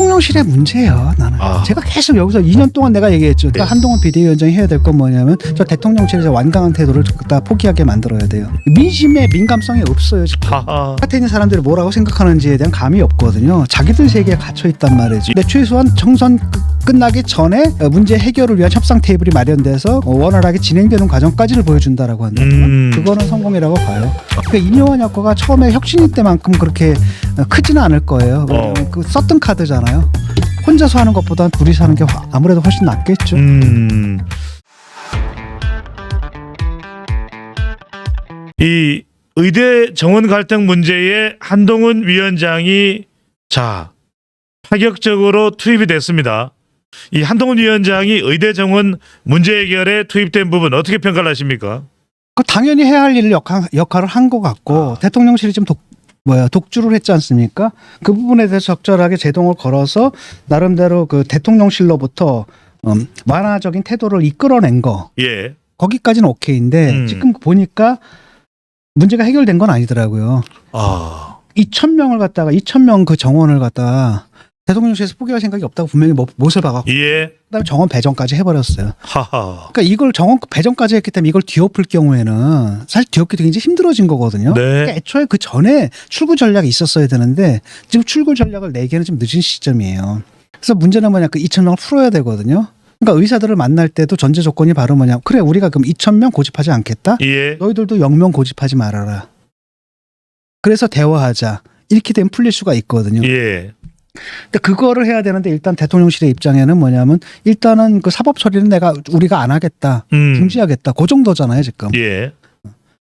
대통령실의 문제예요. 나는 아. 제가 계속 여기서 2년 동안 내가 얘기했죠. 그러니까 네. 한동훈 비대위원장이 해야 될 건 뭐냐면 저 대통령실에서 완강한 태도를 다 포기하게 만들어야 돼요. 민심에 민감성이 없어요. 지금. 하하. 있는 사람들이 뭐라고 생각하는지에 대한 감이 없거든요. 자기들 세계에 갇혀 있단 말이지. 근데 최소한 총선 끝- 끝나기 전에 문제 해결을 위한 협상 테이블이 마련돼서 원활하게 진행되는 과정까지를 보여준다라고 한다면 음. 그거는 성공이라고 봐요. 그러니까 이명환 여과가 처음에 혁신이 때만큼 그렇게 크지는 않을 거예요. 어. 그 썼던 카드잖아요. 혼자서 하는 것보다 둘이서 하는 게 화- 아무래도 훨씬 낫겠죠. 음. 이 의대 정원 갈등 문제에 한동훈 위원장이 자 파격적으로 투입이 됐습니다. 이 한동훈 위원장이 의대 정원 문제 해결에 투입된 부분 어떻게 평가를 하십니까? 그 당연히 해야 할 일을 역할, 역할을 한 것 같고 대통령실이 좀 독, 뭐야 독주를 했지 않습니까? 그 부분에 대해서 적절하게 제동을 걸어서 나름대로 그 대통령실로부터 음, 완화적인 태도를 이끌어낸 거 예. 거기까지는 오케이인데 음. 지금 보니까 문제가 해결된 건 아니더라고요. 아. 2천 명을 갖다가 2천 명 그 정원을 갖다가 대통령실에서 포기할 생각이 없다고 분명히 못- 못을 박았고 예. 그다음에 정원 배정까지 해버렸어요. 하하. 그러니까 이걸 정원 배정까지 했기 때문에 이걸 뒤엎을 경우에는 사실 뒤엎기도 굉장히 힘들어진 거거든요. 그러니까 네. 애초에 그 전에 출구 전략이 있었어야 되는데 지금 출구 전략을 내기에는 좀 늦은 시점이에요. 그래서 문제는 뭐냐 그 2천 명을 풀어야 되거든요. 그러니까 의사들을 만날 때도 전제 조건이 바로 뭐냐 그래 우리가 그럼 2천 명 고집하지 않겠다. 예. 너희들도 0명 고집하지 말아라. 그래서 대화하자. 이렇게 되면 풀릴 수가 있거든요. 예. 근데 그거를 해야 되는데 일단 대통령실의 입장에는 뭐냐면 일단은 그 사법 처리는 내가 우리가 안 하겠다. 음. 중지하겠다. 그 정도잖아요, 지금. 예.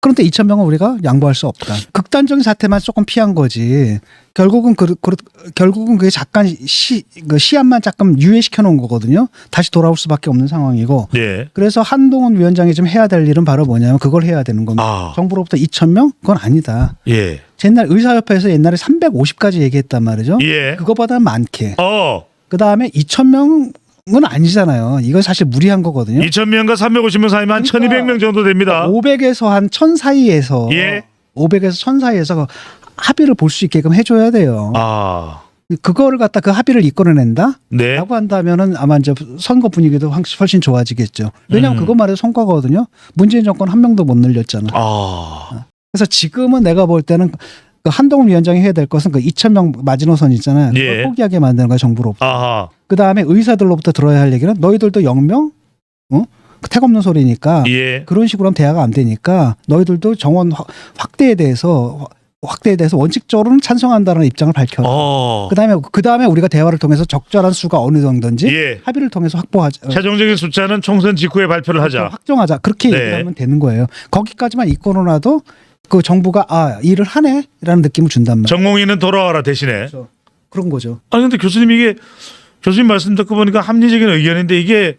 그런데 2천 명은 우리가 양보할 수 없다. 극단적인 사태만 조금 피한 거지. 결국은 그, 그 결국은 그게 잠깐 시, 그 시한만 잠깐 유예시켜 놓은 거거든요. 다시 돌아올 수밖에 없는 상황이고. 예. 그래서 한동훈 위원장이 좀 해야 될 일은 바로 뭐냐면 그걸 해야 되는 겁니다. 아. 정부로부터 2천 명? 그건 아니다. 예. 옛날 의사협회에서 옛날에 350까지 얘기했단 말이죠. 예. 그거보다는 많게. 어. 그 다음에 2천 명 은 아니잖아요. 이건 사실 무리한 거거든요. 2천 명과 350명 사이면 한 그러니까 1,200명 정도 됩니다. 500에서 한 1000 사이에서 예. 500에서 1000 사이에서 합의를 볼 수 있게끔 해줘야 돼요. 아. 그거를 갖다 그 합의를 이끌어낸다? 네. 라고 한다면은 아마 이제 선거 분위기도 훨- 훨씬 좋아지겠죠. 왜냐하면 음. 그것만 해도 성과거든요. 문재인 정권 한 명도 못 늘렸잖아. 아. 그래서 지금은 내가 볼 때는 그 한동훈 위원장이 해야 될 것은 그 2천 명 마지노선 있잖아요. 그걸 예. 포기하게 만드는 거야 정부로부터. 아하. 그 다음에 의사들로부터 들어야 할 얘기는 너희들도 0명? 어? 택 없는 소리니까 예. 그런 식으로 하면 대화가 안 되니까 너희들도 정원 확- 확대에 대해서 확- 확대에 대해서 원칙적으로는 찬성한다는 입장을 밝혀. 어. 그다음에 그다음에 우리가 대화를 통해서 적절한 수가 어느 정도인지 예. 합의를 통해서 확보하자. 어, 최종적인 숫자는 총선 직후에 발표를 하자. 확정하자. 그렇게 네. 얘기하면 되는 거예요. 거기까지만 이끌어놔도 그 정부가 아 일을 하네라는 느낌을 준단 말이에요. 전공의는 돌아와라 대신에. 그렇죠. 그런 거죠. 아니 근데 교수님 이게 교수님 말씀 듣고 보니까 합리적인 의견인데 이게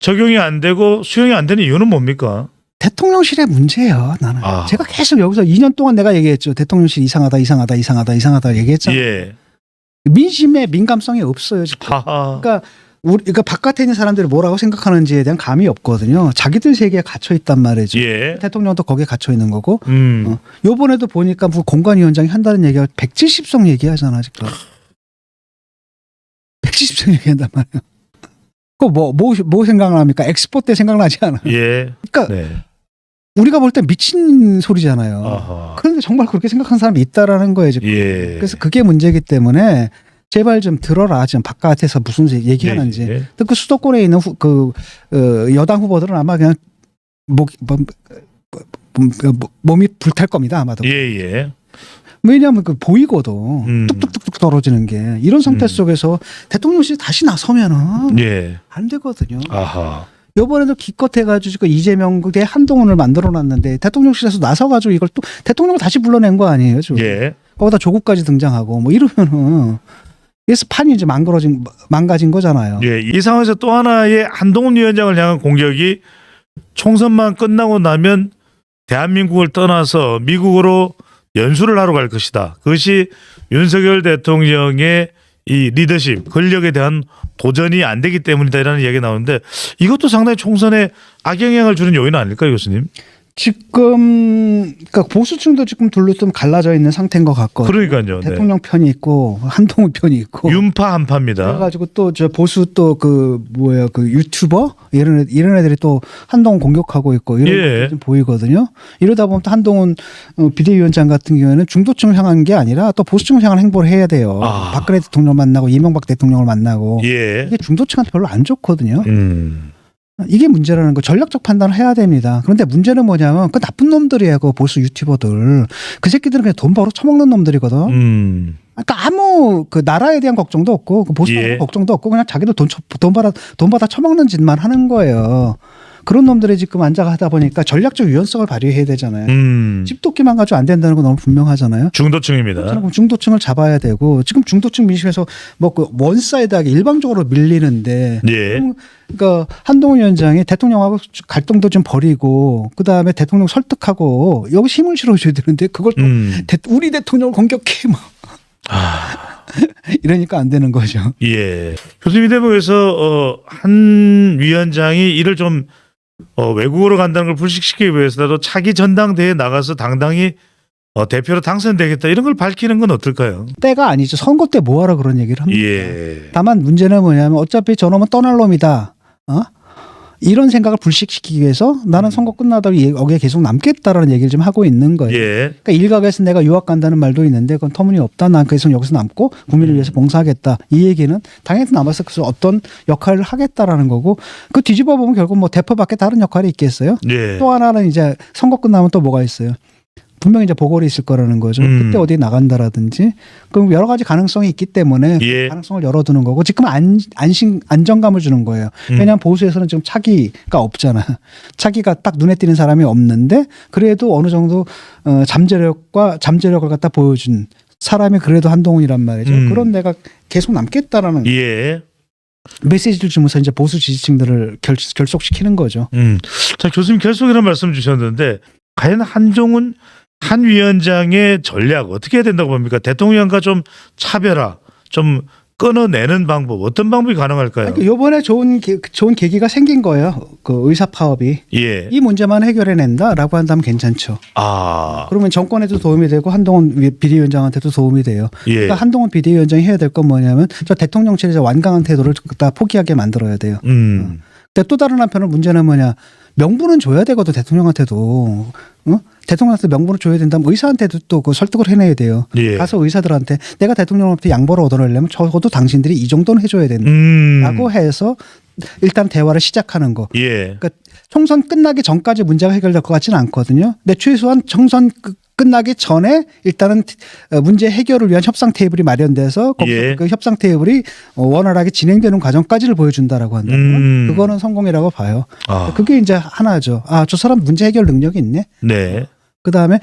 적용이 안 되고 수용이 안 되는 이유는 뭡니까? 대통령실의 문제예요. 나는 아. 제가 계속 여기서 2년 동안 내가 얘기했죠. 대통령실 이상하다, 이상하다, 이상하다, 이상하다 얘기했잖아요. 예. 민심에 민감성이 없어요. 지금. 하하. 그러니까 우리 그러니까 바깥에 있는 사람들이 뭐라고 생각하는지에 대한 감이 없거든요. 자기들 세계에 갇혀 있단 말이죠. 예. 대통령도 거기에 갇혀 있는 거고. 음. 어. 요번에도 보니까 뭐 공관위원장이 한다는 얘기가 170석 얘기하잖아 지금. 170석 얘기한단 말이야. 그뭐뭐 뭐, 뭐 생각납니까? 엑스포 때 생각나지 않아. 예. 그러니까 네. 우리가 볼 때 미친 소리잖아요. 아하. 그런데 정말 그렇게 생각하는 사람이 있다라는 거예요 지금. 예. 그래서 그게 문제이기 때문에 제발 좀 들어라 지금 바깥에서 무슨 얘기하는지. 예. 또그 수도권에 있는 후, 그 어, 여당 후보들은 아마 그냥 목 뭐, 뭐, 뭐, 몸이 불탈 겁니다 아마도. 예. 예. 왜냐하면 그 보이거든. 음. 뚝뚝뚝뚝 떨어지는 게 이런 상태 음. 속에서 대통령실이 다시 나서면은 예. 안 되거든요. 아하. 이번에도 기껏 해가지고 그 이재명 대 한동훈을 만들어놨는데 대통령실에서 나서가지고 이걸 또 대통령을 다시 불러낸 거 아니에요 지금. 예. 거기다 조국까지 등장하고 뭐 이러면은 그래서 판이 이제 망가진 망가진 거잖아요. 예. 이 상황에서 또 하나의 한동훈 위원장을 향한 공격이 총선만 끝나고 나면 대한민국을 떠나서 미국으로 연수를 하러 갈 것이다. 그것이 윤석열 대통령의 이 리더십, 권력에 대한 도전이 안 되기 때문이다라는 이야기 가 나오는데 이것도 상당히 총선에 악영향을 주는 요인 아닐까요, 교수님? 지금 그러니까 보수층도 지금 둘로 좀 갈라져 있는 상태인 것 같고 그러니까요. 네. 대통령 편이 있고 한동훈 편이 있고 윤파 한파입니다. 그래가지고 또 저 보수 또 그 뭐야 그 유튜버 이런 애- 이런 애들이 또 한동훈 공격하고 있고 이런 예. 것들이 좀 보이거든요. 이러다 보면 또 한동훈 어, 비대위원장 같은 경우에는 중도층을 향한 게 아니라 또 보수층을 향한 행보를 해야 돼요. 아. 박근혜 대통령 만나고 이명박 대통령을 만나고 예. 이게 중도층한테 별로 안 좋거든요. 음. 이게 문제라는 거 전략적 판단을 해야 됩니다. 그런데 문제는 뭐냐면 그 나쁜 놈들이에요. 그 보수 유튜버들. 그 새끼들은 그냥 돈 벌어 처먹는 놈들이거든. 음. 그러니까 아무 그 나라에 대한 걱정도 없고 그 보수 예. 걱정도 없고 그냥 자기들 돈, 쳐- 돈 받아 돈 받아 처먹는 짓만 하는 거예요. 그런 놈들이 지금 앉아 하다 보니까 전략적 유연성을 발휘해야 되잖아요. 음. 집도끼만 가지고 안 된다는 건 너무 분명하잖아요. 중도층입니다. 중도층을 잡아야 되고 지금 중도층 민심에서 뭐그 원사이드하게 일방적으로 밀리는데 예. 그러니까 한동훈 위원장이 대통령하고 갈등도 좀 버리고 그 다음에 대통령 설득하고 여기 힘을 실어줘야 되는데 그걸 또 음. 대- 우리 대통령을 공격해 막 아. 이러니까 안 되는 거죠. 예. 교수님 대목에서 어, 한 위원장이 이를 좀 어, 외국으로 간다는 걸 불식시키기 위해서라도 차기 전당대회에 나가서 당당히 어, 대표로 당선되겠다 이런 걸 밝히는 건 어떨까요? 때가 아니죠. 선거 때 뭐하러 그런 얘기를 합니까? 예. 다만 문제는 뭐냐면 어차피 저놈은 떠날 놈이다. 어? 이런 생각을 불식시키기 위해서 나는 선거 끝나다 여기에 계속 남겠다라는 얘기를 좀 하고 있는 거예요. 예. 그러니까 일각에서 내가 유학 간다는 말도 있는데 그건 터무니없다. 난 계속 여기서 남고 국민을 위해서 봉사하겠다. 이 얘기는 당연히 남아서 그 어떤 역할을 하겠다라는 거고 그 뒤집어 보면 결국 뭐 대표밖에 다른 역할이 있겠어요. 예. 또 하나는 이제 선거 끝나면 또 뭐가 있어요. 분명히 이제 보궐이 있을 거라는 거죠. 음. 그때 어디 나간다라든지 그럼 여러 가지 가능성이 있기 때문에 예. 가능성을 열어두는 거고 지금 안, 안심 안정감을 주는 거예요. 음. 왜냐하면 보수에서는 지금 차기가 없잖아. 차기가 딱 눈에 띄는 사람이 없는데 그래도 어느 정도 어, 잠재력과 잠재력을 갖다 보여준 사람이 그래도 한동훈이란 말이죠. 음. 그런 내가 계속 남겠다라는 예. 메시지를 주면서 이제 보수 지지층들을 결, 결속시키는 거죠. 음. 자, 교수님 결속이라는 말씀 주셨는데 과연 한종훈 한 위원장의 전략 어떻게 해야 된다고 봅니까? 대통령과 좀 차별화, 좀 끊어내는 방법 어떤 방법이 가능할까요? 그러니까 요번에 좋은 계, 좋은 계기가 생긴 거예요. 그 의사 파업이 예. 이 문제만 해결해낸다라고 한다면 괜찮죠. 아. 그러면 정권에도 도움이 되고 한동훈 위- 비대위원장한테도 도움이 돼요. 예. 그러니까 한동훈 비대위원장이 해야 될 건 뭐냐면 저 대통령실에서 완강한 태도를 다 포기하게 만들어야 돼요. 음. 근데 또 다른 한편은 문제는 뭐냐 명분은 줘야 되거든 대통령한테도 어? 대통령한테 명분을 줘야 된다면 의사한테도 또 그 설득을 해내야 돼요. 예. 가서 의사들한테 내가 대통령한테 양보를 얻어내려면 적어도 당신들이 이 정도는 해줘야 된다라고 음. 해서 일단 대화를 시작하는 거. 예. 그러니까 총선 끝나기 전까지 문제가 해결될 것 같지는 않거든요. 근데 최소한 총선 끝- 끝나기 전에 일단은 어, 문제 해결을 위한 협상 테이블이 마련돼서 예. 그 협상 테이블이 어, 원활하게 진행되는 과정까지를 보여준다라고 한다면 음. 그거는 성공이라고 봐요. 아. 그게 이제 하나죠. 아, 저 사람 문제 해결 능력이 있네. 네. 그 다음에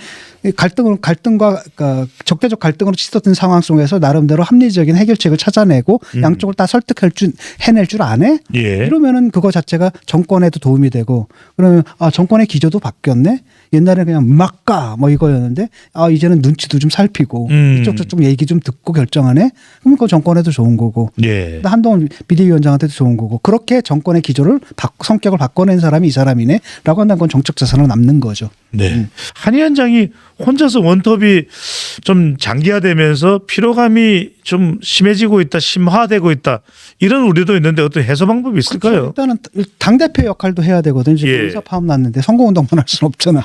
갈등을 갈등과 그러니까 적대적 갈등으로 치솟던 상황 속에서 나름대로 합리적인 해결책을 찾아내고 음. 양쪽을 다 설득할 줄 해낼 줄 아네. 예. 이러면은 그거 자체가 정권에도 도움이 되고 그러면 아 정권의 기조도 바뀌었네. 옛날에 그냥 막가 뭐 이거였는데 아 이제는 눈치도 좀 살피고 음. 이쪽 저쪽 얘기 좀 듣고 결정하네. 그럼 그 정권에도 좋은 거고. 예. 또 한동훈 비대위원장한테도 좋은 거고 그렇게 정권의 기조를 바, 성격을 바꿔낸 사람이 이 사람이네라고 한다는 건 정책 자산으로 남는 거죠. 네. 음. 한 위원장이 혼자서 원톱이 좀 장기화되면서 피로감이 좀 심해지고 있다, 심화되고 있다 이런 우려도 있는데 어떤 해소 방법이 있을까요? 일단은 당 대표 역할도 해야 되거든요. 예. 의사 파업 났는데 선거운동만 할 수는 없잖아.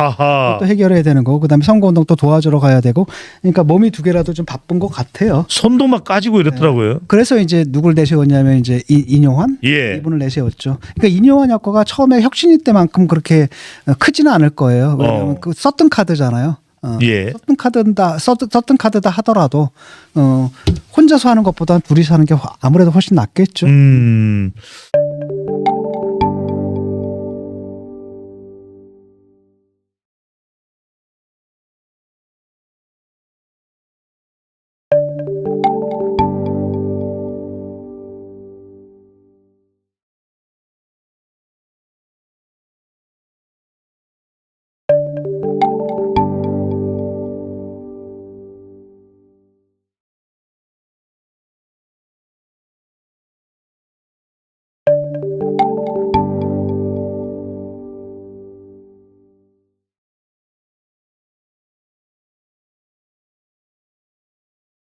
또 해결해야 되는 거고 그다음에 선거운동 또 도와주러 가야 되고 그러니까 몸이 두 개라도 좀 바쁜 것 같아요. 손도 막 까지고 이렇더라고요. 그래서 이제 누굴 내세웠냐면 이제 이, 인용환 예. 이분을 내세웠죠. 그러니까 인용환 효과가 처음에 혁신이 때만큼 그렇게 어, 크지는 않을 거예요. 왜냐하면 어. 그 썼던 카드잖아요. 어. 예. 썼던 카드다 썼- 썼던 카드다 하더라도 어, 혼자서 하는 것보다는 둘이서 하는 게 아무래도 훨씬 낫겠죠. 음.